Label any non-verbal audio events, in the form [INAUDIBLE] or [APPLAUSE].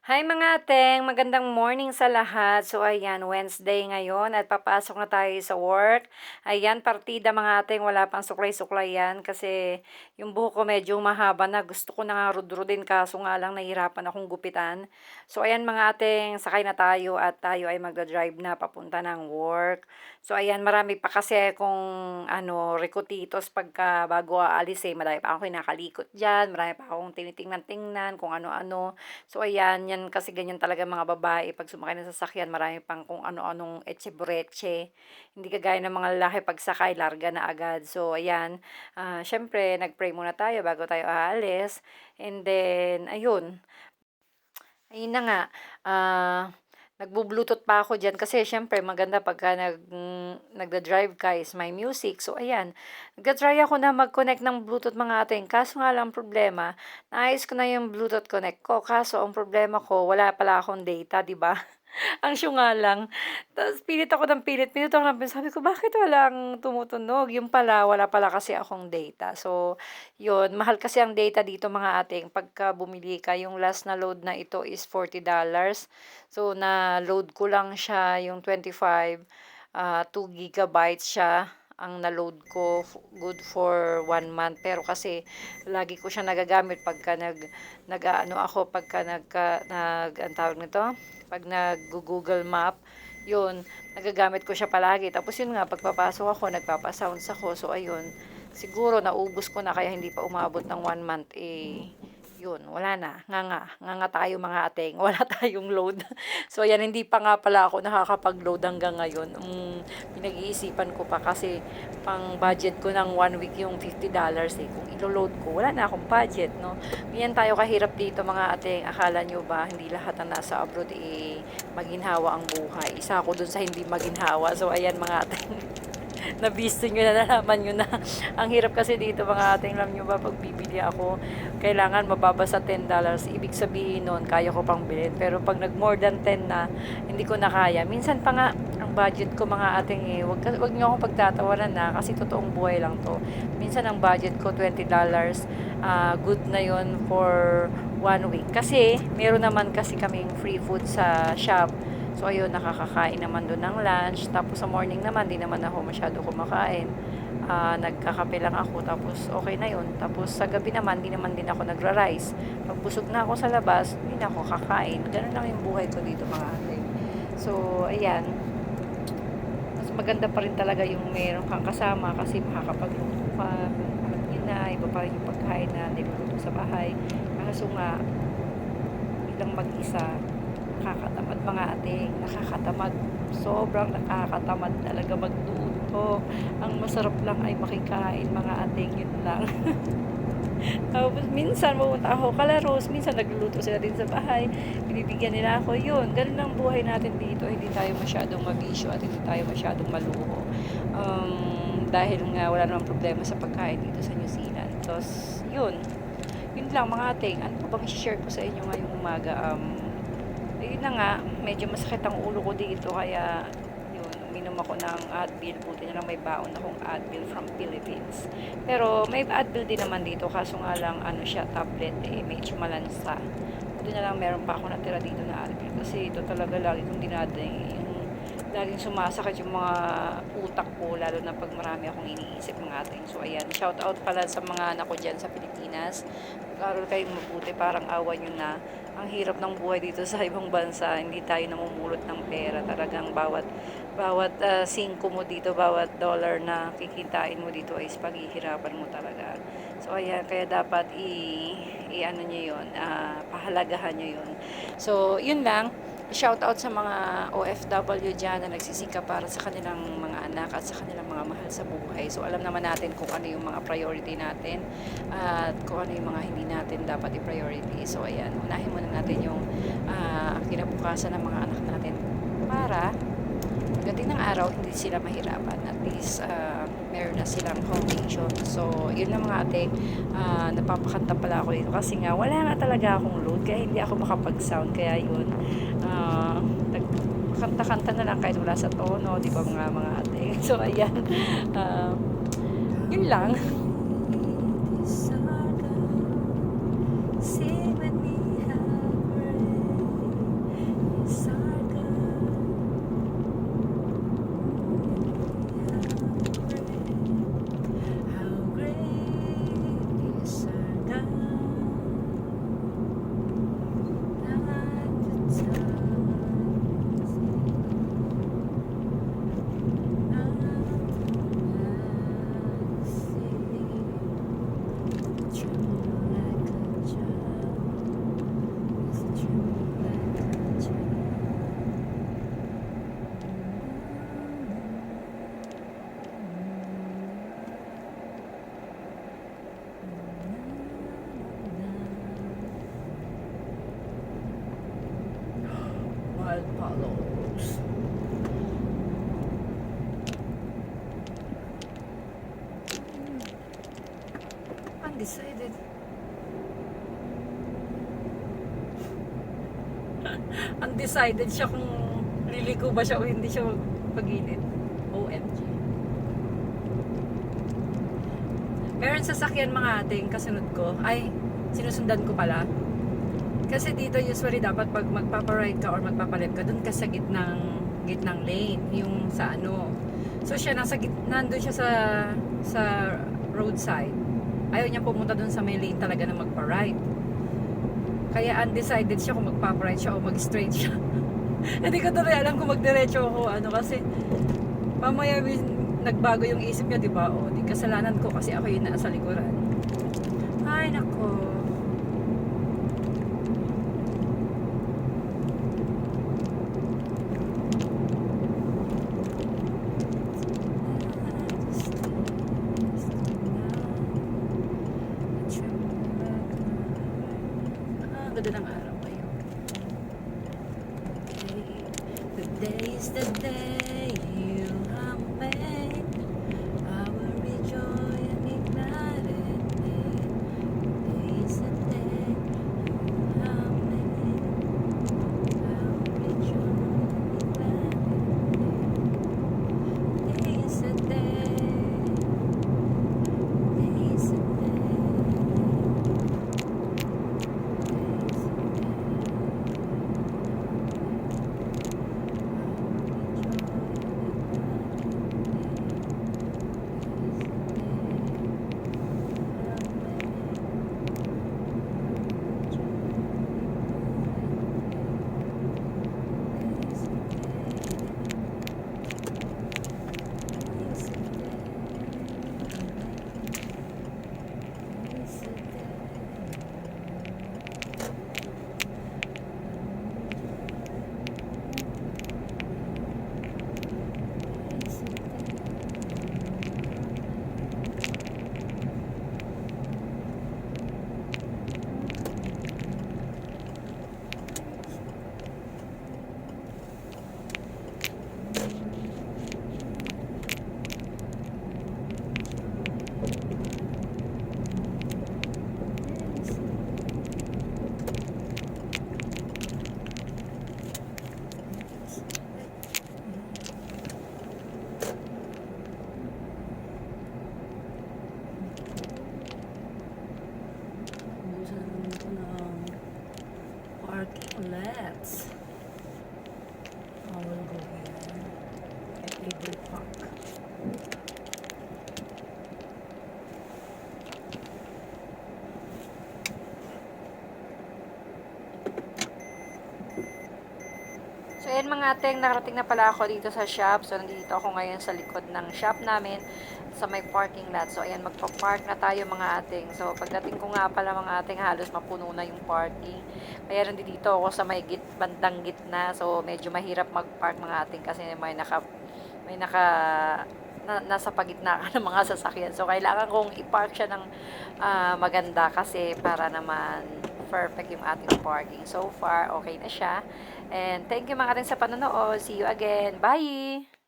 Hi mga ateng, magandang morning sa lahat. So ayan, Wednesday ngayon at papasok na tayo sa work. Ayan, partida mga ateng, wala pang suklay-suklay yan kasi yung buhok ko medyo mahaba na. Gusto ko na nga rudrudin kaso nga lang nahihirapan akong gupitan. So ayan mga ateng, sakay na tayo at tayo ay magdadrive na papunta ng work. So ayan, marami pa kasi kung ano, rikotitos pagka bago aalis eh. Marami pa akong kinakalikot dyan, marami pa akong tinitingnan-tingnan kung ano-ano. So ayan, yan kasi ganyan talaga mga babae. Pag sumakay ng sasakyan, marami pang kung ano-anong etche-bureche. Hindi kagaya ng mga lalaki pag sakay, larga na agad. So ayan, ah, syempre nag-pray muna tayo bago tayo aalis. And then, ayun, ayun na nga, ah, nagbu-bluetooth pa ako diyan kasi syempre maganda pagka nag nagda-drive ka is may music. So ayan, nagta-try ako na mag-connect ng Bluetooth mga ating. Kaso nga lang problema, naayos ko na yung Bluetooth connect ko. Kaso ang problema ko, wala pala akong data, 'di ba? [LAUGHS] [LAUGHS] Ang siyo nga lang. Tapos pilit ako ng pilit, pilit ako ng pilit. Sabi ko, bakit walang tumutunog? Yung pala, wala pala kasi akong data. So, yun, mahal kasi ang data dito mga ating. Pagka bumili ka, yung last na load na ito is $40. So, na-load ko lang siya yung 25, ah, 2 gigabytes siya ang na-load ko good for one month. Pero kasi lagi ko siya nagagamit pagka nag nag ano ako pagka nagka nag ang tawag nito? Pag nag-Google Map yun nagagamit ko siya palagi. Tapos yun nga pagpapasok ako nagpapasounds ako. So ayun siguro naubos ko na kaya hindi pa umabot ng one month eh yun, wala na. Nga nga. Nga nga tayo mga ateng. [LAUGHS] Wala tayong load. so, yan, hindi pa nga pala ako nakakapag-load hanggang ngayon. Um, pinag-iisipan ko pa kasi pang budget ko ng one week yung $50 eh. Kung ilo-load ko, wala na akong budget, no? Ganyan tayo kahirap dito mga ateng. Akala nyo ba, hindi lahat na nasa abroad eh, maginhawa ang buhay. Isa ako dun sa hindi maginhawa. So, ayan mga ateng. [LAUGHS] [LAUGHS] nabisto nyo na nalaman nyo na. Ang hirap kasi dito mga ating alam nyo ba pag bibili ako kailangan mababa sa $10 ibig sabihin nun kaya ko pang bilhin. Pero pag nag more than 10 na hindi ko na kaya. Minsan pa nga ang budget ko mga ating eh wag, wag nyo akong pagtatawanan na kasi totoong buhay lang to. Minsan ang budget ko $20 uh, good na yon for one week. Kasi meron naman kasi kaming free food sa shop So, ayun, nakakakain naman doon ng lunch. Tapos, sa morning naman, di naman ako masyado kumakain. Uh, nagkakape lang ako. Tapos, okay na yun. Tapos, sa gabi naman, di naman din ako nagra-rice. Pag busog na ako sa labas, di na ako kakain. Ganun lang yung buhay ko dito, mga ate. So, ayan. Mas maganda pa rin talaga yung meron kang kasama kasi makakapagluto ka. Alam niyo na, iba pa rin yung pagkain na niluluto sa bahay. Kaso nga, bilang mag-isa, nakakatamad mga ating nakakatamad. Sobrang nakakatamad talaga magluto ang masarap lang ay makikain mga ating yun lang. [LAUGHS] Tapos minsan pumunta ako kalaros. Minsan nagluluto sila din sa bahay. Binibigyan nila ako. Yun ganun ang buhay natin dito. Hindi tayo masyadong mabisyo at hindi tayo masyadong maluho. Um, dahil nga wala namang problema sa pagkain dito sa New Zealand. Tapos yun. Yun lang mga ating ano pa bang share ko sa inyo ngayong umaga? Um, ayun na nga, medyo masakit ang ulo ko dito kaya yun, uminom ako ng Advil. Buti na lang may baon akong Advil from Philippines. Pero may Advil din naman dito kaso nga lang ano siya, tablet eh, medyo malansa. Buti na lang meron pa ako natira dito na Advil kasi ito talaga lagi kong dinadaing yung laging sumasakit yung mga utak ko lalo na pag marami akong iniisip mga ating. So ayan, shout out pala sa mga anak ko dyan sa Pilipinas. Mag-aral kayong mabuti, parang awan nyo na ang hirap ng buhay dito sa ibang bansa. Hindi tayo namumulot ng pera. Talagang bawat bawat uh, singko mo dito, bawat dollar na kikitain mo dito ay paghihirapan mo talaga. So ayan, kaya dapat i, i ano niyo 'yon, uh, pahalagahan niyo 'yon. So, yun lang shout out sa mga OFW dyan na nagsisika para sa kanilang mga anak at sa kanilang mga mahal sa buhay. So alam naman natin kung ano yung mga priority natin at kung ano yung mga hindi natin dapat i-priority. So ayan, unahin muna natin yung uh, kinabukasan ng mga anak natin para pagdating ng araw, hindi sila mahirapan. At least, uh, meron na silang foundation. So, yun lang mga ate, uh, napapakanta pala ako dito. Kasi nga, wala nga talaga akong load. Kaya hindi ako makapag-sound. Kaya yun, kanta-kanta na lang kahit wala sa tono. Di ba mga mga ate? [LAUGHS] So, ayan. Uh, yun lang. Follows. Undecided. [LAUGHS] Undecided siya kung liliko ba siya o hindi siya pagilid. OMG. Meron sasakyan mga ating kasunod ko. Ay, sinusundan ko pala. Kasi dito usually dapat pag magpapa-right ka or magpapa-left ka, dun ka sa gitnang gitnang lane, yung sa ano. So siya nasa git nandun siya sa sa roadside. Ayaw niya pumunta dun sa may lane talaga na magpa-right. Kaya undecided siya kung magpapa-right siya o mag-straight siya. [LAUGHS] Hindi ko tuloy alam kung magdiretso ako ano kasi mamaya min- nagbago yung isip niya, di ba? O, di kasalanan ko kasi ako yung nasa likuran. Ay, nako. Ah, ganda ng araw ngayon. Today is So, ayan mga ating, nakarating na pala ako dito sa shop. So, nandito ako ngayon sa likod ng shop namin sa may parking lot. So, ayan, magpa-park na tayo mga ating. So, pagdating ko nga pala mga ating, halos mapuno na yung parking. Kaya nandito ako sa may git, bandang gitna. So, medyo mahirap mag-park mga ating kasi may naka, may naka, na, nasa pagitna ka [LAUGHS] ng mga sasakyan. So, kailangan kong i-park siya ng ah, maganda kasi para naman perfect yung ating parking. So far, okay na siya. And thank you mga ating sa panonood. See you again. Bye!